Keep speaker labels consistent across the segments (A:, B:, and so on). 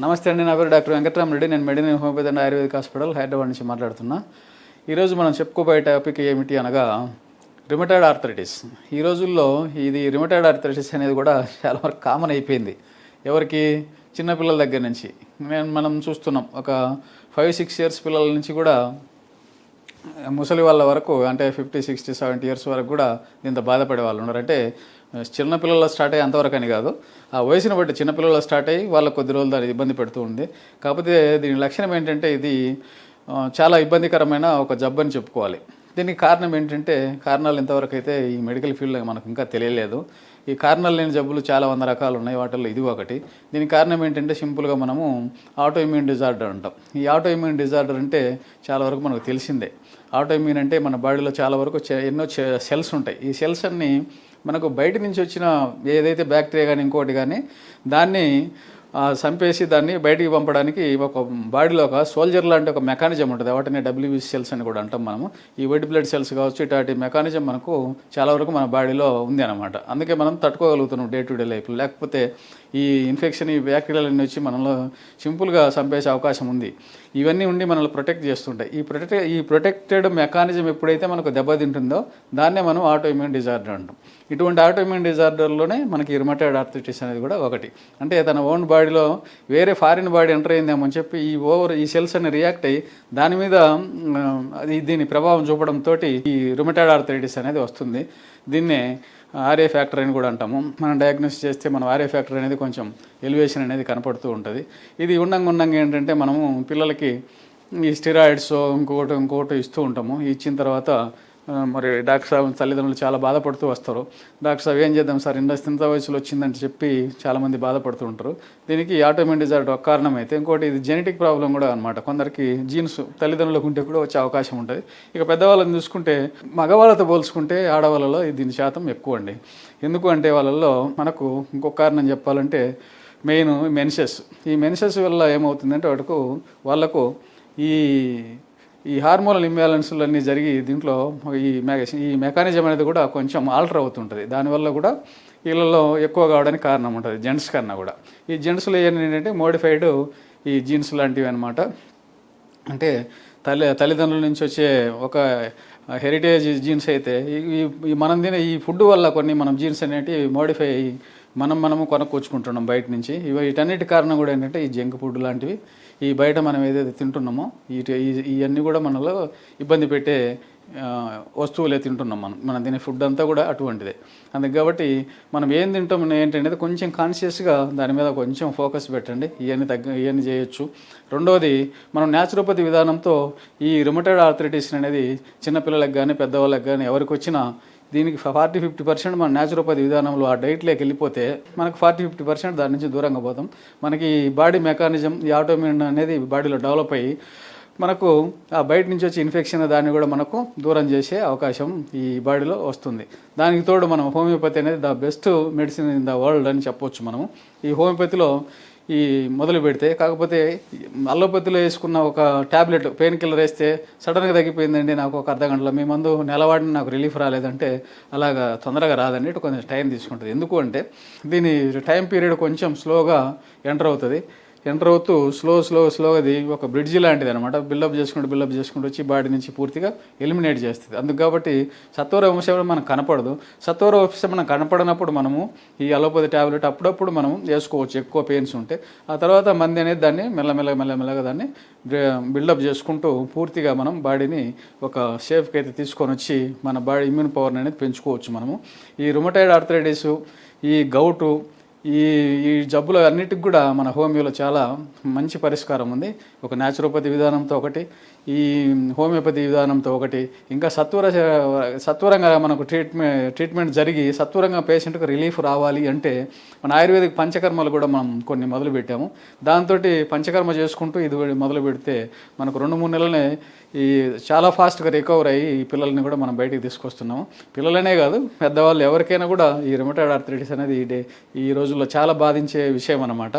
A: నమస్తే అండి నా పేరు డాక్టర్ వెంకటరామరెడ్డి నేను మెడిని homeopathy and ayurvedic hospital Hyderabad నుంచి మాట్లాడుతున్నా. ఈరోజు మనం చెప్పుకోబోయే టాపిక్ ఏమిటి అనగా రిమటైడ్ ఆర్థరైటిస్ ఈ రోజుల్లో ఇది రిమటైడ్ ఆర్థరైటిస్ అనేది కూడా చాలా వరకు కామన్ అయిపోయింది. ఎవరికి? చిన్నపిల్లల దగ్గర నుంచి. నేను మనం చూస్తున్నాం ఒక ఫైవ్ సిక్స్ ఇయర్స్ పిల్లల నుంచి కూడా ముసలి వాళ్ళ వరకు అంటే ఫిఫ్టీ సిక్స్టీ సెవెంటీ ఇయర్స్ వరకు కూడా దీంతో బాధపడే వాళ్ళు ఉన్నారు. అంటే చిన్నపిల్లల స్టార్ట్ అయ్యి అంతవరకు అని కాదు. ఆ వయసును బట్టి చిన్నపిల్లల స్టార్ట్ అయ్యి వాళ్ళ కొద్ది రోజులు దాన్ని ఇబ్బంది పెడుతూ ఉంది. కాకపోతే దీని లక్షణం ఏంటంటే ఇది చాలా ఇబ్బందికరమైన ఒక జబ్బు అని చెప్పుకోవాలి. దీనికి కారణం ఏంటంటే కారణాలు ఇంతవరకు అయితే ఈ మెడికల్ ఫీల్డ్లో మనకు ఇంకా తెలియలేదు. ఈ కారణాలు లేని జబ్బులు చాలా వంద రకాలు ఉన్నాయి వాటిల్లో ఇది ఒకటి. దీనికి కారణం ఏంటంటే సింపుల్గా మనము ఆటోఇమ్యూన్ డిజార్డర్ అంటాం. ఈ ఆటోఇమ్యూన్ డిజార్డర్ అంటే చాలా వరకు మనకు తెలిసిందే. ఆటోఇమ్యూన్ అంటే మన బాడీలో చాలా వరకు ఎన్నో సెల్స్ ఉంటాయి. ఈ సెల్స్ అన్నీ మనకు బయట నుంచి వచ్చిన ఏదైతే బ్యాక్టీరియా కానీ ఇంకోటి కానీ దాన్ని చంపేసి దాన్ని బయటికి పంపడానికి ఒక బాడీలో ఒక సోల్జర్ లాంటి ఒక మెకానిజం ఉంటుంది. వాటిని డబ్ల్యూబీ సెల్స్ అని కూడా అంటాం మనము. ఈ వైట్ బ్లడ్ సెల్స్ కావచ్చు ఇట్లాంటి మెకానిజం మనకు చాలా వరకు మన బాడీలో ఉంది అనమాట అందుకే మనం తట్టుకోగలుగుతున్నాం డే టు డే లైఫ్లో లేకపోతే ఈ ఇన్ఫెక్షన్ ఈ బ్యాక్టీరియాలన్నీ వచ్చి మనలో సింపుల్గా చంపేసే అవకాశం ఉంది. ఇవన్నీ ఉండి మనల్ని ప్రొటెక్ట్ చేస్తుంటాయి. ఈ ప్రొటెక్ట్ ఈ ప్రొటెక్టెడ్ మెకానిజం ఎప్పుడైతే మనకు దెబ్బతింటుందో దాన్నే మనం ఆటోఇమ్యూన్ డిజార్డర్ అంటాం. ఇటువంటి ఆటోఇమ్యూన్ డిజార్డర్లోనే మనకి రిమటైడ్ ఆర్థరైటిస్ అనేది కూడా ఒకటి. అంటే తన ఓన్ బాడీలో వేరే ఫారిన్ బాడీ ఎంటర్ అయిందేమో అని చెప్పి ఈ ఓవర్ ఈ సెల్స్ అన్ని రియాక్ట్ అయ్యి దాని మీద అది దీని ప్రభావం చూపడంతో ఈ రుమటైడ్ ఆర్థరైటిస్ అనేది వస్తుంది. దీన్నే ఆర్ఏ ఫ్యాక్టర్ అని కూడా అంటాము. మనం డయాగ్నోస్ చేస్తే మనం ఆర్ఏ ఫ్యాక్టర్ అనేది కొంచెం ఎలివేషన్ అనేది కనపడుతూ ఉంటుంది. ఇది ఉండంగా ఉండంగా ఏంటంటే మనము పిల్లలకి ఈ స్టిరాయిడ్స్ ఇంకొకటి ఇంకొకటి ఇస్తూ ఉంటాము. ఇచ్చిన తర్వాత మరి డాక్టర్ సాబ్ తల్లిదండ్రులు చాలా బాధపడుతూ వస్తారు. డాక్టర్ సాబ్ ఏం చేద్దాం సార్? ఇంత ఇంత వయసులో వచ్చిందని చెప్పి చాలామంది బాధపడుతూ ఉంటారు. దీనికి ఆటోమిన్ డిజార్డర్ ఒక కారణం అయితే ఇంకోటి ఇది జెనెటిక్ ప్రాబ్లం కూడా అనమాట కొందరికి జీన్స్ తల్లిదండ్రులకు ఉంటే కూడా వచ్చే అవకాశం ఉంటుంది. ఇక పెద్దవాళ్ళని చూసుకుంటే మగవాళ్ళతో పోల్చుకుంటే ఆడవాళ్ళలో దీని శాతం ఎక్కువ అండి. ఎందుకు అంటే వాళ్ళల్లో మనకు ఇంకొక కారణం చెప్పాలంటే మెయిన్ మెన్సెస్. ఈ మెన్సెస్ వల్ల ఏమవుతుందంటే వాటికు వాళ్ళకు ఈ ఈ హార్మోనల్ ఇంబ్యాలెన్స్లు అన్నీ జరిగి దీంట్లో ఈ మె ఈ మెకానిజం అనేది కూడా కొంచెం ఆల్టర్ అవుతుంటుంది. దానివల్ల కూడా వీళ్ళలో ఎక్కువ కావడానికి కారణం ఉంటుంది. జెంట్స్ కన్నా కూడా. ఈ జెంట్స్లో ఏంటంటే మోడిఫైడ్ ఈ జీన్స్ లాంటివి అనమాట అంటే తల్లి తల్లిదండ్రుల నుంచి వచ్చే ఒక హెరిటేజ్ జీన్స్ అయితే ఈ- ఈ- మనం తినే ఈ ఫుడ్ వల్ల కొన్ని మనం జీన్స్ అనేటివి మోడిఫై అయ్యి మనం మనము కొనుక్కొచ్చుకుంటున్నాం బయట నుంచి. ఇవి వీటన్నిటి కారణం కూడా ఏంటంటే ఈ జంక్ ఫుడ్ లాంటివి. ఈ బయట మనం ఏదైతే తింటున్నామో వీటి ఇవన్నీ కూడా మనలో ఇబ్బంది పెట్టే వస్తువులే తింటున్నాం మనం. మనం తినే ఫుడ్ అంతా కూడా అటువంటిదే. అందుకు కాబట్టి మనం ఏం తింటాం ఏంటనేది కొంచెం కాన్షియస్గా దాని మీద కొంచెం ఫోకస్ పెట్టండి. ఇవన్నీ తగ్గ ఇవన్నీ చేయొచ్చు. రెండవది మనం న్యాచురోపతి విధానంతో ఈ రిమటెడ్ ఆర్థరైటిస్ అనేది చిన్నపిల్లలకు కానీ పెద్దవాళ్ళకి కానీ ఎవరికి వచ్చినా దీనికి ఫార్టీ ఫిఫ్టీ పర్సెంట్ మన న్యాచురోపతి విధానంలో ఆ డైట్లోకి వెళ్ళిపోతే మనకు ఫార్టీ ఫిఫ్టీ పర్సెంట్ దాని నుంచి దూరంగా పోతాం. మనకి బాడీ మెకానిజం ఈ ఆటోమిన్ అనేది బాడీలో డెవలప్ అయ్యి మనకు ఆ బయట నుంచి వచ్చే ఇన్ఫెక్షన్ దాన్ని కూడా మనకు దూరం చేసే అవకాశం ఈ బాడీలో వస్తుంది. దానికి తోడు మనం హోమియోపతి అనేది the best medicine in the world అని చెప్పొచ్చు మనము. ఈ హోమియోపతిలో ఈ మొదలు పెడితే కాకపోతే అల్లోపతిలో వేసుకున్న ఒక టాబ్లెట్ పెయిన్ కిల్లర్ వేస్తే సడన్గా తగ్గిపోయిందండి నాకు ఒక అర్ధ గంటలో. మీ మందు నెలవాడిని నాకు రిలీఫ్ రాలేదంటే అలాగా తొందరగా రాదండి ఇటు కొంచెం టైం తీసుకుంటుంది. ఎందుకు అంటే దీని టైం పీరియడ్ కొంచెం స్లోగా ఎంటర్ అవుతుంది. ఎంటర్ అవుతూ స్లో స్లో స్లోగా అది ఒక బ్రిడ్జి లాంటిది అనమాట బిల్డప్ చేసుకుంటూ బిల్డప్ చేసుకుంటూ వచ్చి బాడీ నుంచి పూర్తిగా ఎలిమినేట్ చేస్తుంది. అందుకు కాబట్టి సత్వర ఉపశమనం మనకు కనపడదు. సత్వర ఉపశమనం కనపడనప్పుడు మనము ఈ అలోపతి ట్యాబ్లెట్ అప్పుడప్పుడు మనం వేసుకోవచ్చు. ఎక్కువ పెయిన్స్ ఉంటే. ఆ తర్వాత మంది అనేది దాన్ని మెల్లమెల్లగా మెల్లమెల్లగా దాన్ని బిల్డప్ చేసుకుంటూ పూర్తిగా మనం బాడీని ఒక సేఫ్కి అయితే తీసుకొని వచ్చి మన బాడీ ఇమ్యూన్ పవర్ అనేది పెంచుకోవచ్చు మనము. ఈ రుమటైడ్ ఆర్థరైటిస్ ఈ గౌటు ఈ ఈ జబ్బులు అన్నిటికి కూడా మన హోమియోలో చాలా మంచి పరిష్కారం ఉంది. ఒక న్యాచురోపతి విధానంతో ఒకటి ఈ హోమియోపతి విధానంతో ఒకటి ఇంకా సత్వర సత్వరంగా మనకు ట్రీట్మెంట్ ట్రీట్మెంట్ జరిగి సత్వరంగా పేషెంట్కి రిలీఫ్ రావాలి అంటే మన ఆయుర్వేదిక్ పంచకర్మలు కూడా మనం కొన్ని మొదలు పెట్టాము. దాంతో పంచకర్మ చేసుకుంటూ ఇది మొదలు పెడితే మనకు రెండు మూడు నెలలనే ఈ చాలా ఫాస్ట్గా రికవర్ అయ్యి ఈ పిల్లల్ని కూడా మనం బయటికి తీసుకొస్తున్నాము. పిల్లలనే కాదు పెద్దవాళ్ళు ఎవరికైనా కూడా ఈ రిమటైడ్ ఆర్థరైటిస్ అనేది ఈ డే ఈ రోజుల్లో చాలా బాధించే విషయం అన్నమాట.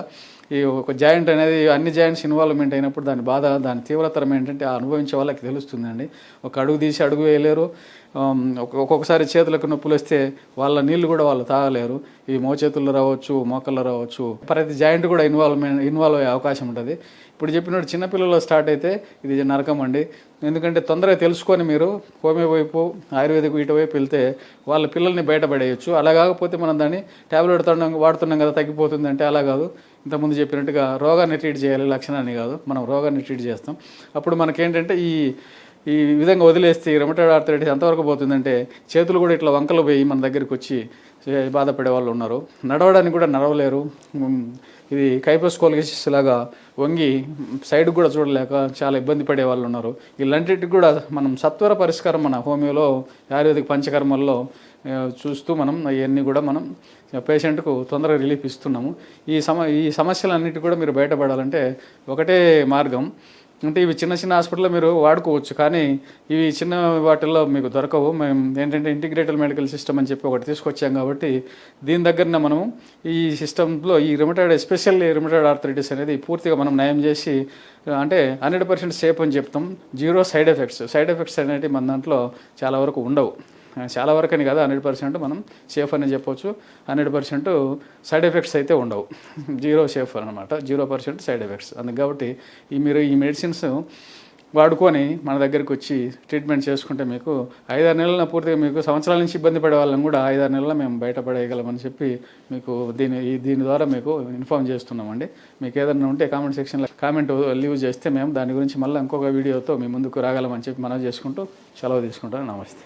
A: ఈ ఒక జాయింట్ అనేది అన్ని జాయింట్స్ ఇన్వాల్వ్మెంట్ అయినప్పుడు దాని బాధ దాని తీవ్రతరం ఏంటంటే ఆ అనుభవించే వాళ్ళకి తెలుస్తుందండి. ఒక అడుగు తీసి అడుగు వేయలేరు. ఒక్కొక్కసారి చేతులకు నొప్పులు వస్తే వాళ్ళ నీళ్ళు కూడా వాళ్ళు తాగలేరు. ఈ మోచేతుల్లో రావచ్చు మోకల్లో రావచ్చు. ప్రతి జాయింట్ కూడా ఇన్వాల్వ్మెంట్ ఇన్వాల్వ్ అయ్యే అవకాశం ఉంటుంది. ఇప్పుడు చెప్పినట్టు చిన్నపిల్లలు స్టార్ట్ అయితే ఇది నరకం అండి. ఎందుకంటే తొందరగా తెలుసుకొని మీరు హోమియో వైపు ఆయుర్వేదిక్ వీటి వైపు వెళ్తే వాళ్ళ పిల్లల్ని బయటపడేయచ్చు. అలా కాకపోతే మనం దాన్ని ట్యాబ్లెట్ వాడుతున్నాం కదా తగ్గిపోతుంది అంటే అలా కాదు. ఇంతకుముందు చెప్పినట్టుగా రోగాన్ని ట్రీట్ చేయాలి లక్షణాన్ని కాదు. మనం రోగాన్ని ట్రీట్ చేస్తాం. అప్పుడు మనకేంటంటే ఈ ఈ విధంగా వదిలేస్తే రొమటైడ్ ఆర్థరైటిస్ ఎంతవరకు పోతుందంటే చేతులు కూడా ఇట్లా వంకలు పోయి మన దగ్గరికి వచ్చి బాధపడే వాళ్ళు ఉన్నారు. నడవడానికి కూడా నడవలేరు. ఇది కైపోస్కోలిసిస్ లాగా వంగి సైడ్ కూడా చూడలేక చాలా ఇబ్బంది పడే వాళ్ళు ఉన్నారు. ఇలాంటికి కూడా మనం సత్వర పరిష్కారం మన హోమియోలో ఆయుర్వేదిక పంచకర్మల్లో చూస్తూ మనం అవన్నీ కూడా మనం పేషెంట్కు తొందరగా రిలీఫ్ ఇస్తున్నాము. ఈ సమ ఈ సమస్యలన్నిటి కూడా మీరు బయటపడాలంటే ఒకటే మార్గం. అంటే ఇవి చిన్న చిన్న హాస్పిటల్లో మీరు వాడుకోవచ్చు కానీ ఇవి చిన్న వాటిల్లో మీకు దొరకవు. మేము ఏంటంటే ఇంటిగ్రేటెడ్ మెడికల్ సిస్టమ్ అని చెప్పి ఒకటి తీసుకొచ్చాం కాబట్టి దీని దగ్గరనే మనం ఈ సిస్టంలో ఈ రిమటైడ్ ఎస్పెషల్లీ రిమటైడ్ ఆర్థరైటిస్ అనేది పూర్తిగా మనం నయం చేసి అంటే హండ్రెడ్ పర్సెంట్ సేఫ్ అని చెప్తాం. Zero side effects side effects అనేవి మన దాంట్లో చాలా వరకు ఉండవు. చాలా వరకు అని కదా హండ్రెడ్ పర్సెంట్ మనం సేఫ్ అని చెప్పొచ్చు. హండ్రెడ్ పర్సెంట్ సైడ్ ఎఫెక్ట్స్ అయితే ఉండవు. జీరో సేఫ్ అనమాట జీరో పర్సెంట్ సైడ్ ఎఫెక్ట్స్. అందుకు కాబట్టి ఈ మీరు ఈ మెడిసిన్స్ వాడుకొని మన దగ్గరికి వచ్చి ట్రీట్మెంట్ చేసుకుంటే మీకు ఐదారు నెలల పూర్తిగా మీకు సంవత్సరాల నుంచి ఇబ్బంది పడే వాళ్ళని కూడా ఐదారు నెలల మేము బయటపడేయగలమని చెప్పి మీకు దీని ఈ దీని ద్వారా మీకు ఇన్ఫామ్ చేస్తున్నామండి. మీకు ఏదైనా ఉంటే కామెంట్ సెక్షన్లో కామెంట్ లీవ్ చేస్తే మేము దాని గురించి మళ్ళీ ఇంకొక వీడియోతో మీ ముందుకు రాగలమని చెప్పి మనం చేసుకుంటూ సెలవు తీసుకుంటాను. నమస్తే.